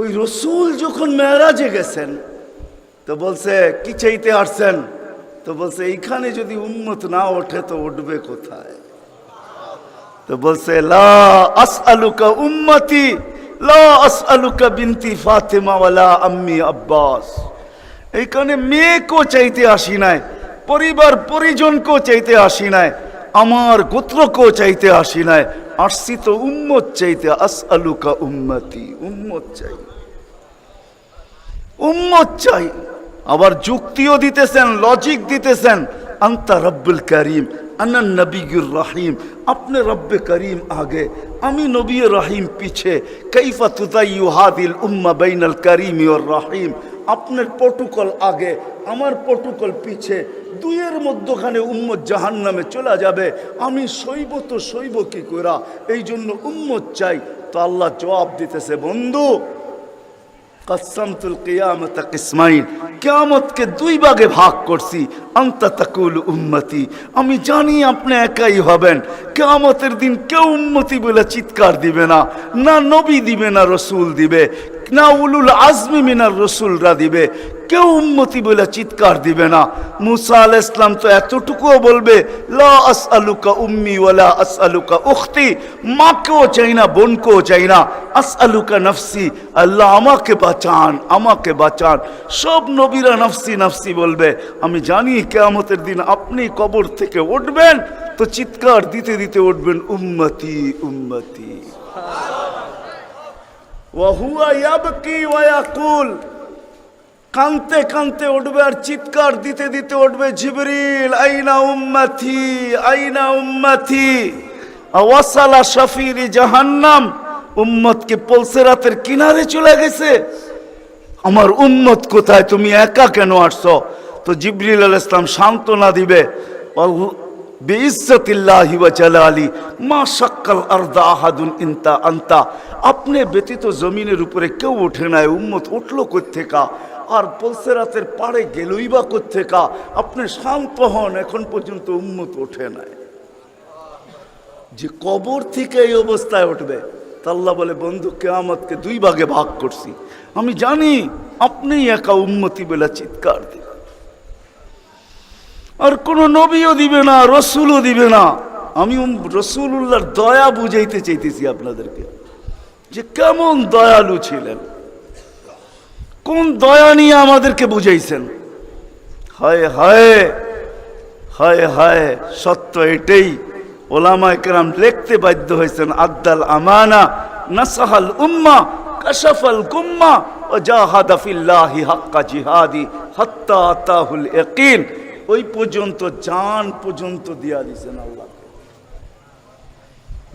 ওই রসুল যখন মেয়েরাজে গেছেন, তো বলছে, কি চাইতে আসছেন? তো বলছে, এইখানে যদি উন্মত না ওঠে তো উঠবে কোথায়? তো বলছে, লা আসআলুকা উম্মতি, লা আসআলুকা বিনতি ফাতেমা ওয়ালা আম্মি আব্বাস। এইখানে মেয়েকেও চাইতে আসি নাই, পরিবার পরিজনকেও চাইতে আসি নাই। আমার গোত্রকেও চাইতে আসি নাই। আসছি তো উম্মত চাইতে, আসআলুকা উম্মতি, উম্মত চাই। উম্মত চাই। আবার যুক্তিও দিতেছেন লজিক দিতেছেন। আন্তা রব্বুল করিম আনান নবীর রহিম। আপনি রব্বে করিম আগে, আমি নবী রহিম পিছে। কৈফা তুদাইয়ু হাদিল উম্মা বাইনাল করিম ওর রহিম। আপনার প্রটোকল আগে, আমার প্রটোকল পিছে, দুইয়ের মধ্যখানে উম্মত জাহান নামে চলে যাবে। আমি সইব তো সইব কি করা এই জন্য উম্মত চাই। তো আল্লাহ জবাব দিতেছে, বন্ধু কসমতুল কিয়ামত কিসমাইন, কিয়ামতকে দুই ভাগে ভাগ করছি। আন্তা তাকুল উম্মতি, আমি জানি আপনি একাই হবেন। কিয়ামতের দিন কেউ উম্মতি বলে চিৎকার দিবে না না নবী দিবে, না রসুল দিবে। না উলুল আজমি মিনার রসুলরা দিবে। কেউ উন্মতি বলে চিৎকার দিবে না। মুসা আল ইসলাম তো এতটুকুও বলবে, লা আসআলুকা উম্মি ওয়ালা আসআলুকা উখতি, মাকেও চাই না, বোনকেও চাই না। আসআলুকা নফসি, আল্লাহ আমাকে বাঁচান আমাকে বাঁচান। সব নবীরা নফসি নফসি বলবে, আমি জানি কেয়ামতের দিন আপনি কবর থেকে উঠবেন। তো চিৎকার দিতে দিতে উঠবেন, উম্মতি উম্মতি। ওয়াহুয়া ইয়াবকি ওয়া ইয়াকুল। কানতে কানতে উঠবে আর চিৎকার দিতে দিতে উঠবে, জিবরিল, আইনা উম্মাথি আইনা উম্মতি। ওয়াসালা শফিরি জাহান্নাম, উম্মতকে পলসেরাতের কিনারে চলে গেছে। আমার উম্মত কোথায়? তুমি একা কেন আসছো? তো জিবরিল আল ইসলাম সান্ত্বনা দিবে। মা আপনি ব্যতীত জমিনের উপরে কেউ ওঠে নাই, উম্মত উঠল কোত্থেকা? আর পলসেরাতের পাড়ে গেলই বা কোত্থেকা? আপনি শান্ত হন, এখন পর্যন্ত উম্মত ওঠে নাই। যে কবর থেকে এই অবস্থায় উঠবে তাল্লা বলে, বন্ধু, কেয়ামতকে দুই ভাগে ভাগ করছি। আমি জানি আপনি একা উন্মতি বেলা চিৎকার দিবেন আর কোনো নবীও দিবে না, রসুলও দিবে না। আমি রসুলুল্লাহর দয়া বুঝাইতে চাইতেছি আপনাদেরকে যে কেমন দয়ালু ছিলেন। কোন দয়া নিয়ে আমাদেরকে বুঝাইছেন। হায় হায় হায় হায়, সত্য এটাই। ওলামা একরাম লিখতে বাধ্য হয়েছেন, আদ্দাল আমানা নাসাহাল উম্মা, কাশাফাল গুম্মা ও জাহাদা ফিল্লাহি হাক্কা জিহাদি হাত্তা আতাহুল ইয়াকিন। ওই পর্যন্ত, জান পর্যন্ত দিয়া দিছেন আল্লাহ।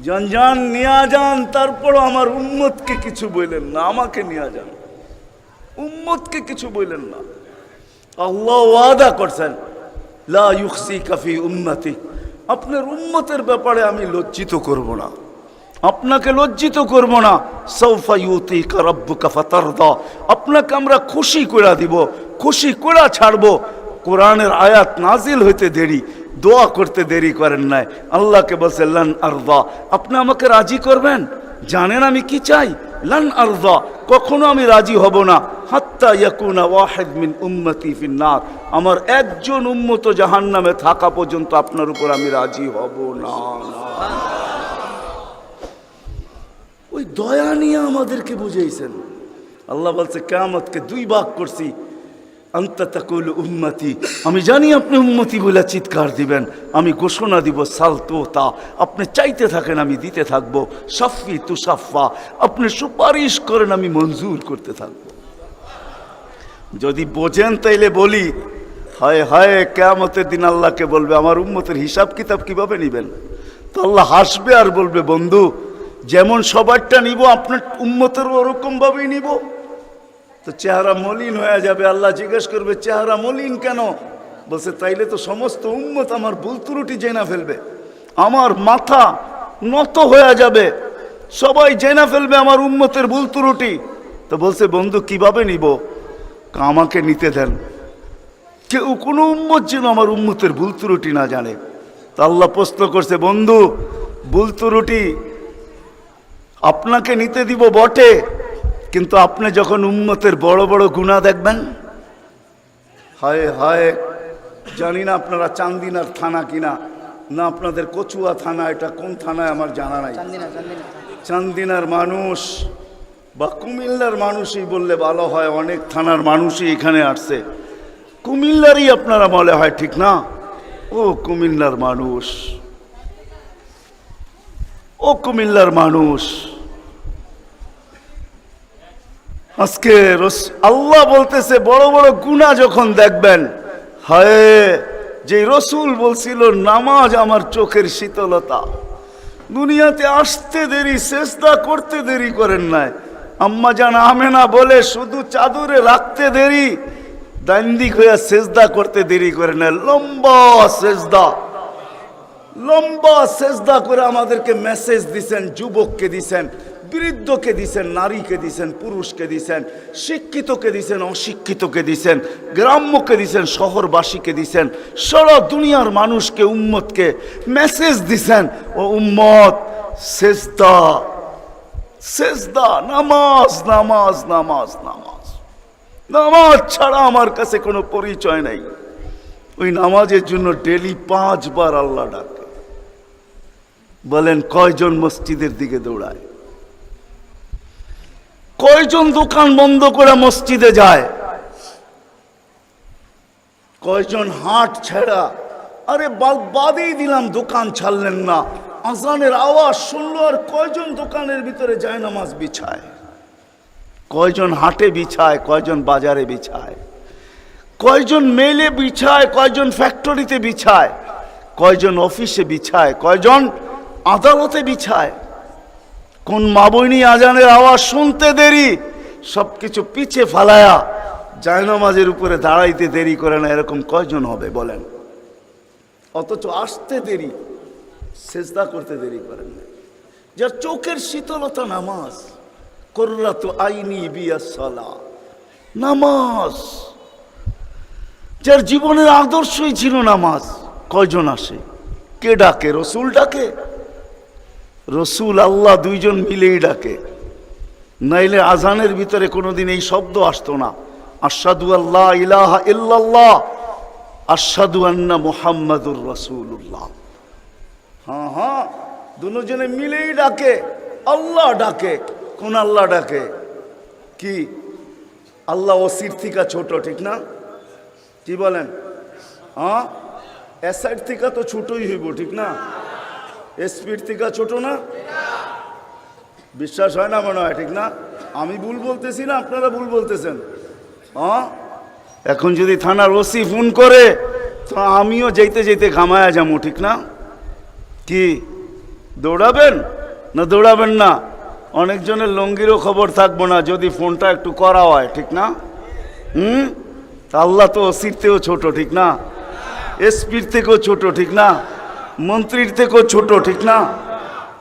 যান যান নিয়া যান, তারপর আমার উম্মতকে কিছু বললেন না, আমাকে নিয়া যান। উম্মতকে কিছু বললেন না। আল্লাহ ওয়াদা করছেন, লা ইউখসি কাফি উম্মতি, আপনার উম্মতের ব্যাপারে আমি লজ্জিত করব না। আপনাকে লজ্জিত করব না সৌফা ইউতি রব্বুকা ফাতারদা, আপনাকে আমরা খুশি করে দিব, খুশি করে ছাড়বো কোরআনের আয়াত নাজিল হইতে দেরি, দোয়া করতে দেরি করেন নাই। আল্লাহকে বলছে, লান আরদা। আপনি আমাকে রাজি করবেন? জানেন আমি কি চাই? লান আরদা, কখনো আমি রাজি হব না। হাত্তা ইয়াকুনা ওয়াহিদ মিন উম্মতি ফিন্নার। আমার একজন উম্মত জাহান্নামে থাকা পর্যন্ত আপনার উপর আমি রাজি হব না। ওই দয়া নিয়ে আমাদেরকে বুঝাইছেন। আল্লাহ বলছে, কেয়ামতকে দুই ভাগ করছি। আন্তা তাকুল উম্মতি। আমি জানি আপনি উম্মতি বলে চিৎকার দিবেন। আমি ঘোষণা দিব সালতো তা আপনি চাইতে থাকেন আমি দিতে থাকব। সাফি তুসাফা আপনি সুপারিশ করেন আমি মঞ্জুর করতে থাকব। যদি বোঝেন তাইলে বলি, হায় হায়, কেয়ামতের দিন আল্লাহকে বলবে, আমার উম্মতের হিসাব কিতাব কীভাবে নিবেন? তো আল্লাহ হাসবে আর বলবে, বন্ধু, যেমন সবারটা নিব, আপনার উম্মতেরও ওরকমভাবেই নিব। তো চেহারা মলিন হয়ে যাবে। আল্লাহ জিজ্ঞেস করবে, চেহারা মলিন কেন? বলছে, তাইলে তো সমস্ত উম্মত আমার ভুল ত্রুটি জেনা ফেলবে। আমার মাথা নত হয়ে যাবে। সবাই জেনা ফেলবে আমার উম্মতের ভুল ত্রুটি। তো বলছে, বন্ধু, কীভাবে নিব? আমাকে নিতে দেন। কেউ কোনো উম্মত যেন আমার উম্মতের ভুল ত্রুটি না জানে। তা আল্লাহ প্রশ্ন করছে, বন্ধু, ভুল ত্রুটি আপনাকে নিতে দিব বটে। কিন্তু আপনি যখন উম্মতের বড় বড় গুণা দেখবেন হায় হায় জানি না আপনারা চান্দিনার থানা কিনা না আপনাদের কচুয়া থানা এটা কোন থানায় আমার জানা নাই। চান্দিনা চান্দিনা। চান্দিনার মানুষ বা কুমিল্লার মানুষই বললে ভালো হয় অনেক থানার মানুষই এখানে আসছে। কুমিল্লারই আপনারা মনে হয় ঠিক না? ও কুমিল্লার মানুষ ও কুমিল্লার মানুষ। আজকে আল্লাহ বলতেছে, বড় বড় গুণা যখন দেখবেন, হায় যে রসুল বলছিল, নামাজ আমার চোখের শীতলতা। দুনিয়াতে আসতে দেরি চেষ্টা করতে দেরি করেন নাই। আম্মা জান আমেনা বলে, শুধু চাদরে রাখতে দেরি, দান্দিক হইয়া সেজদা করতে দেরি করে না লম্বা সেজদা। লম্বা সেজদা করে আমাদেরকে মেসেজ দিছেন, যুবককে দিছেন। বৃদ্ধকে দিছেন, নারীকে দিছেন, পুরুষকে দিছেন, শিক্ষিতকে দিছেন, অশিক্ষিতকে দিছেন, গ্রাম্যকে দিছেন, শহরবাসীকে দিছেন, সারা দুনিয়ার মানুষকে, উম্মতকে মেসেজ দিছেন, ও উম্মত, সেজদা সেজদা, নামাজ নামাজ নামাজ নামাজ। নামাজ ছাড়া আমার কাছে কোনো পরিচয় নাই। ওই নামাজের জন্য ডেলি পাঁচবার আল্লাহ ডাকে। বলেন, কয়জন মসজিদের দিকে দৌড়ায়? কয়জন দোকান বন্ধ করে মসজিদে যায়? কয়জন হাট ছেড়া? আরে বাদ, বাদেই দিলাম, দোকান ছাড়লেন না। আজানের আওয়াজ শুনলো আর কয়জন দোকানের ভিতরে যায় নামাজ বিছায়? কয়জন হাটে বিছায়, কয়জন বাজারে বিছায়? কয়জন মেলে বিছায়, কয়জন ফ্যাক্টরিতে বিছায়? কয়জন অফিসে বিছায়, কয়জন আদালতে বিছায়? কোন মাবইনি আজানের আওয়াজ শুনতে দেরি? সব কিছু পিছে ফালায়া জায়নামাজের উপরে দাঁড়াইতে দেরি করে না, এরকম কয়জন হবে বলেন? অথচ আসতে দেরি, সেজদা করতে দেরি করেন না। যার চোখের শীতলতা নামাজ করলা তো আইনি বিয়া সলা, নামাজ। যার জীবনের আদর্শই ছিল নামাজ, কয়জন আসে? কে ডাকে? রসুল ডাকে? রসুল আল্লাহ দুইজন মিলেই ডাকে। নাইলে আজানের ভিতরে কোনোদিন এই শব্দ আসতো না। আসাদু আল্লাহ ইলাহা ইল্লাল্লাহ আসাদু আন্না মুহাম্মাদুর রসুল্লাহ হ্যাঁ হ্যাঁ দুজনে মিলেই ডাকে, আল্লাহ ডাকে, কোন আল্লাহ ডাকে? কি? আল্লাহ ওসির থেকে ছোট, ঠিক না? কি বলেন? হ্যাঁ এসআইড থেকে তো ছোটই হইব, ঠিক না? এসপির থেকে ছোট না? বিশ্বাস হয় না মনে হয়, ঠিক না? আমি ভুল বলতেছি না, আপনারা ভুল বলতেছেন। হ্যাঁ? এখন যদি থানার ওসি ফোন করে, তো আমিও যেতে যেতে ঘামায়া যাব, ঠিক না? কি, দৌড়াবেন? না দৌড়াবেন না। অনেকজনের লঙ্গিরও খবর থাকব না, যদি ফোনটা একটু করা হয়, ঠিক না? হুম? তা আল্লাহ তো ওসির থেকেও ছোট, ঠিক না? এসপির থেকেও ছোট, ঠিক না? মন্ত্রীর থেকেও ছোট, ঠিক না?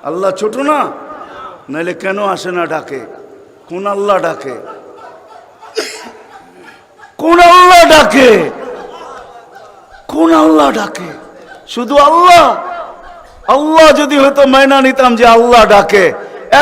আল্লাহ ছোট না? নাহলে কেন আসে না ডাকে? কোন আল্লাহ ডাকে? কোন আল্লাহ ডাকে? কোন আল্লাহ ডাকে? শুধু আল্লাহ? আল্লাহ যদি হয়তো মাইনা নিতাম যে আল্লাহ ডাকে,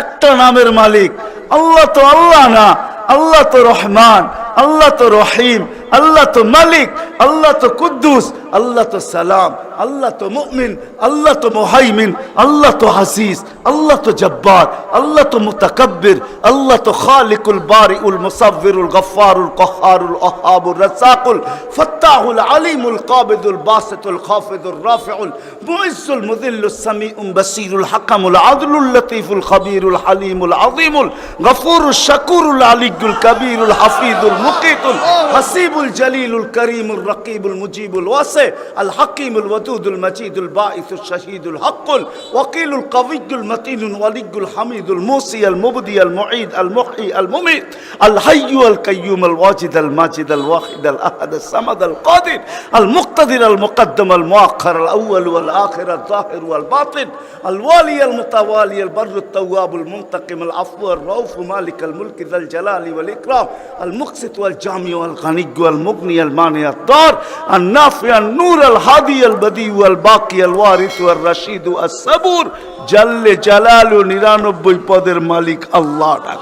একটা নামের মালিক। আল্লাহ তো আল্লাহ না, আল্লাহ তো রহমান, আল্লাহ তো রহিম, আল্লাহ তো মালিক, আল্লাহ তো কুদ্দুস, আল্লাহ তো সালাম। আল্লাহ তো মুমিন, আল্লাহ তো মুহাইমিন, আল্লাহ তো হাসিস, আল্লাহ তো জব্বার, আল্লাহ তো মুতাকাব্বির, আল্লাহ তো খালিকুল বারিউল মুসাব্বিরুল গফফারুল কহারুল ওহাবুর রাসাকুল ফাত্তাহুল আলিমুল কাবিদুল বাসিতুল খাফিদুল রাফিউল মুইজ্জুল মুযিল্লুস সামিউম বাসীরুল হাকামুল আদলুল লতীফুল খবীরুল হালিমুল আযীমুল গফুরুল শাকুরুল আলিয়ুল কবীরুল হাফিজুল মুকিতুল হাসিবুল জলিলুল করিমুল রকিবুল মুজিবুল ওয়াসি আল হাকিমুল الودود المجيد البائث الشهيد الحق الوقيل القوي المتين الولي الحميد الموصي المبدي المعيد المحيي المميت الحي القيوم الواجد الماجد الواحد الأحد الصمد القادر المقتدر المقدم المؤخر الأول والآخر الظاهر والباطن الوالي المتوالي البر التواب المنتقم العفو الروف مالك الملك ذا الجلال والإكرام المقسط والجامع والغني والمغني المانع الدار النافع النور الهادي البديع আহমদি ওয়াল বাকি আল ওয়ারিস ওয়াল রাশিদ ওয়াল সাবুর জাল্লে জালালু নিরানব্বই পদের মালিক আল্লাহ ডাক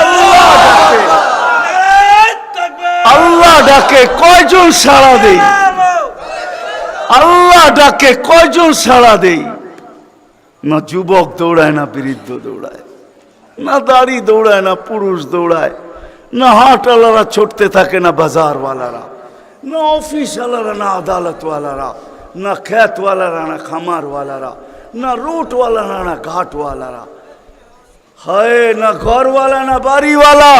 আল্লাহ ডাকে আল্লাহ ডাকে কয়জন সাড়া দেই আল্লাহ ডাকে কয়জন সাড়া দেই না যুবক দৌড়ায় না বৃদ্ধ দৌড়ায় না দাড়ি দৌড়ায় না পুরুষ দৌড়ায় না হাটওয়ালারা ছুটতে থাকে না বাজারওয়ালারা না অফিসওয়ালারা, না আদালতওয়ালারা, না খ্যাতওয়ালারা না খামারওয়ালারা, না রুটওয়ালারা না ঘাটওয়ালারা। হায়, না ঘরওয়ালা, না বাড়িওয়ালা,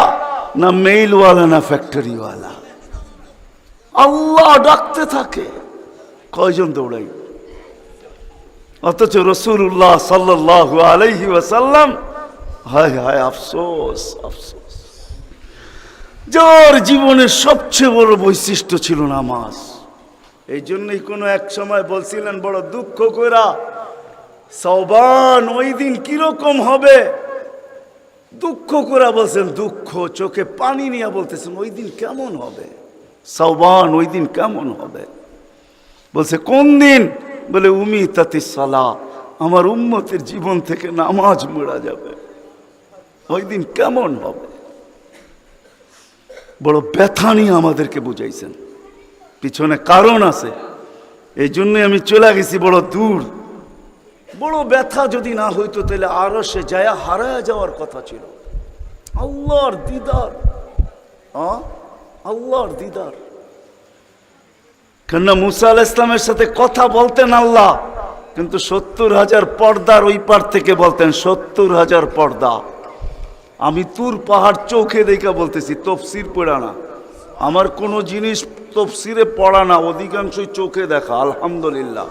না মেইলওয়ালা, না ফ্যাক্টরিওয়ালা। আল্লাহ ডাকতে থাকে। কয়জন দৌড়াই? অথচ রসুল্লাহ সাল্লাহ আলাইহি ওয়াসাল্লাম, হায় হায়, আফসোস আফসোস। যার জীবনের সবচেয়ে বড় বৈশিষ্ট্য ছিল নামাজ। এই জন্যই কোনো এক সময় বলছিলেন, বড় দুঃখ কইরা সবান ওই দিন কীরকম হবে? দুঃখ করে বলছেন, দুঃখ, চোখে পানি নিয়ে বলতেছেন, ওই দিন কেমন হবে? সবান ওই দিন কেমন হবে? বলছে, কোন দিন? বলে উমি তাতে সালা আমার উম্মতের জীবন থেকে নামাজ মোড়া যাবে। ওই দিন কেমন হবে? বড় ব্যথা নিয়ে আমাদেরকে বুঝাইছেন। পিছনে কারণ আছে। এই জন্যই আমি চলে গেছি বড় দূর। বড় ব্যথা যদি না হইতো তাহলে আরও সে জায়া হারায় যাওয়ার কথা ছিল। আল্লাহর দিদার? আল্লাহর দিদার। কেননা মুসা আল ইসলামের সাথে কথা বলতেন আল্লাহ, কিন্তু সত্তর হাজার পর্দার ওই পার থেকে বলতেন, সত্তর হাজার পর্দা। আমি তুর পাহাড় চোখে দেখা বলতেছি, তফসির পড়া না। আমার কোনো জিনিস তফসিরে পড়া না, অধিকাংশই চোখে দেখা, আলহামদুলিল্লাহ।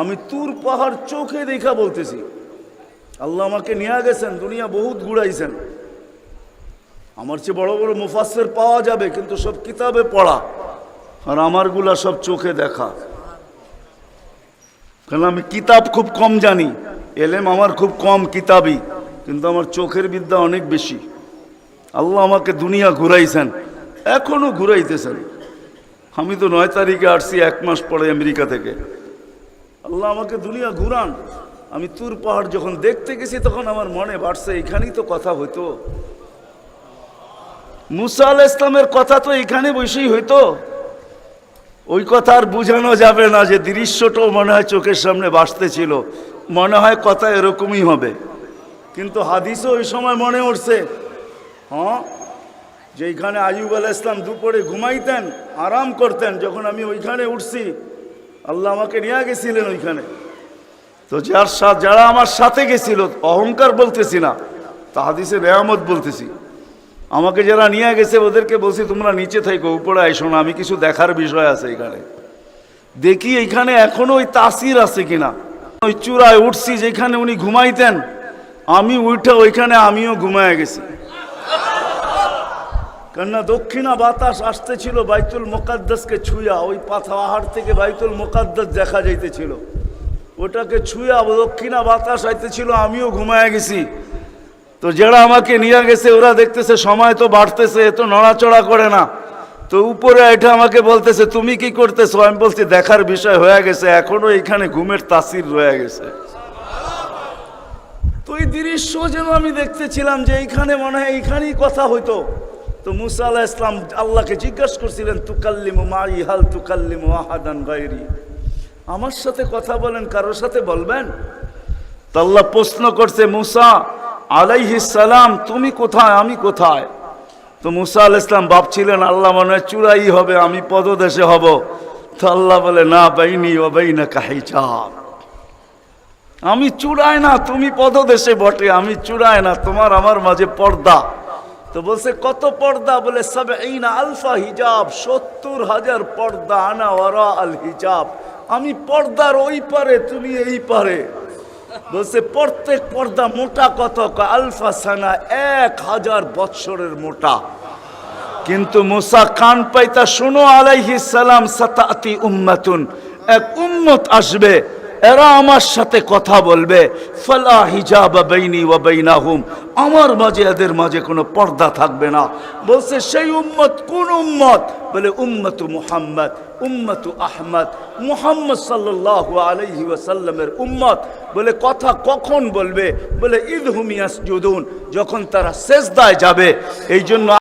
আমি তুর পাহাড় চোখে দেখা বলতেছি। আল্লাহ আমাকে নিয়ে গেছেন, দুনিয়া বহুত ঘুরাইছেন। আমার চেয়ে বড় বড় মুফাসের পাওয়া যাবে, কিন্তু সব কিতাবে পড়া, আর আমারগুলা সব চোখে দেখা। কারণ আমি কিতাব খুব কম জানি, এলেম আমার খুব কম কিতাবই। কিন্তু আমার চোখের বিদ্যা অনেক বেশি। আল্লাহ আমাকে দুনিয়া ঘুরাইছেন, এখনও ঘুরাইতেছেন। আমি তো নয় তারিখে আসছি, এক মাস পরে আমেরিকা থেকে। আল্লাহ আমাকে দুনিয়া ঘুরান। আমি তুর পাহাড় যখন দেখতে গেছি, তখন আমার মনে বাড়ছে, এখানেই তো কথা হইতো। মুসা আল ইসলামের কথা তো এখানে বসেই হইতো। ওই কথা আর বোঝানো যাবে না যে দৃশ্যটাও মনে হয় চোখের সামনে বাসতেছিল। মনে হয় কথা এরকমই হবে। কিন্তু হাদিসও ওই সময় মনে উঠছে। হ্যাঁ? যে এইখানে আইব আল ইসলাম দুপুরে ঘুমাইতেন, আরাম করতেন, যখন আমি ওইখানে উঠছি, আল্লাহ আমাকে নিয়ে গেছিলেন ওইখানে। তো যার যারা আমার সাথে গেছিল, অহংকার বলতেছি না, তা হাদিসে রেয়ামত বলতেছি। আমাকে যারা নিয়ে গেছে, ওদেরকে বলছি, তোমরা নিচে থাকো উপরে আইসো না, আমি কিছু দেখার বিষয় আছে এখানে। দেখি এইখানে এখনও ওই তাসির আছে কিনা? ওই চূড়ায় উঠছি, যেখানে উনি ঘুমাইতেন আমি উঠে ওইখানে আমিও ঘুমায় গেছি। কেননা দক্ষিণা বাতাস আসতেছিল, বাইতুল মোকাদ্দাসকে ছুঁয়া, ওই পাহাড় থেকে বাইতুল মোকাদ্দাস দেখা যাইতেছিল। ওটাকে ছুঁয়া দক্ষিণা বাতাস আইতেছিল, আমিও ঘুমায় গেছি। তো যারা আমাকে নিয়ে গেছে, ওরা দেখতেছে সময় তো বাড়তেছে, এত নড়াচড়া করে না। তো উপরে এটা আমাকে বলতেছে, তুমি কি করতেছো? আমি বলছি, দেখার বিষয় হয়ে গেছে, এখনও এখানে ঘুমের তাসির রয়ে গেছে। এই দৃশ্য যেন আমি দেখতেছিলাম যে এইখানে মনে হয় এইখানেই কথা হইতো। তো মুসা আলাহ ইসলাম আল্লাহকে জিজ্ঞাসা করছিলেন, তুকাল্লিমু মাই, হাল তুকাল্লিমু আহাদান গায়রি? আমার সাথে কথা বলেন, কারোর সাথে বলবেন? আল্লাহ প্রশ্ন করছে, মুসা সালাম, তুমি কোথায়? আমি কোথায়? তো মুসা আল ইসলাম ভাবছিলেন, আল্লাহ মনে হয় চূড়াই হবে, আমি পদদেশে হব। তো আল্লাহ বলে, না, বাইনি ও বাইনা কাহি চাপ আমি চূড়ায় না, তুমি পদদেশে বটে, আমি চূড়ায় না, তোমার আমার মাঝে পর্দা। তো বলছে, কত পর্দা? বলে সবে এই না আলফা হিজাব, সত্তর হাজার পর্দা, আনা ওরা আল হিজাব। আমি পর্দার ওই পারে, তুমি এই পারে। বলছে, প্রত্যেক পর্দা মোটা কত? আলফা সানা এক হাজার বৎসরের মোটা। কিন্তু মুসা কান পাইতা, শুনো আলাইহি সালাম, সাতাতি উম্মাতুন। এক উম্মত আসবে এরা আমার সাথে কথা বলবে। ফালা হিজাব বাইনি ওয়া বাইনাহুম। আমার মাঝে এদের মাঝে কোনো পর্দা থাকবে না। বলছে, সেই উম্মত কোন উম্মত? বলে, উম্মতু মুহাম্মদ, উম্মতু আহমদ, মুহাম্মদ সাল্লাল্লাহু আলাইহি ওয়াসাল্লামের উম্মত। বলে, কথা কখন বলবে? বলে ঈদ হুমিয়াস যখন তারা শেষদায় যাবে এই জন্য